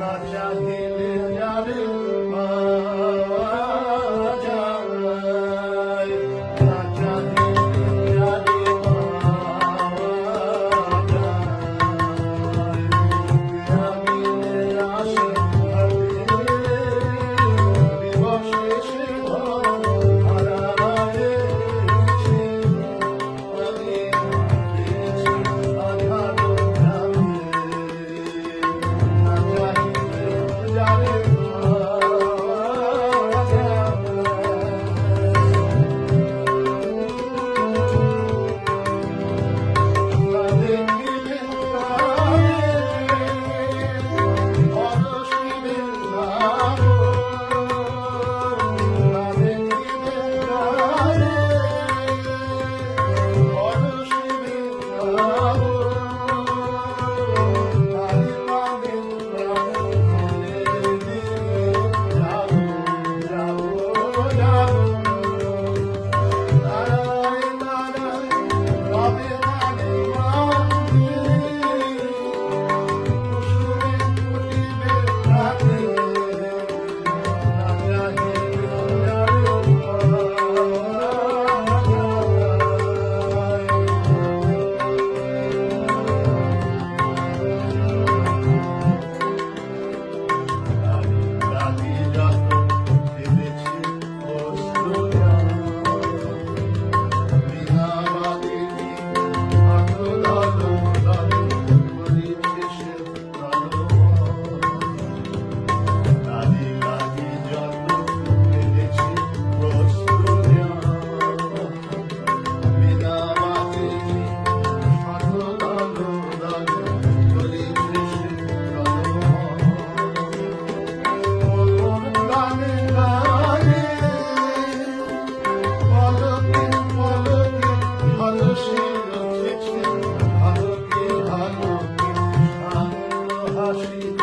Allah cahil yarim var acho que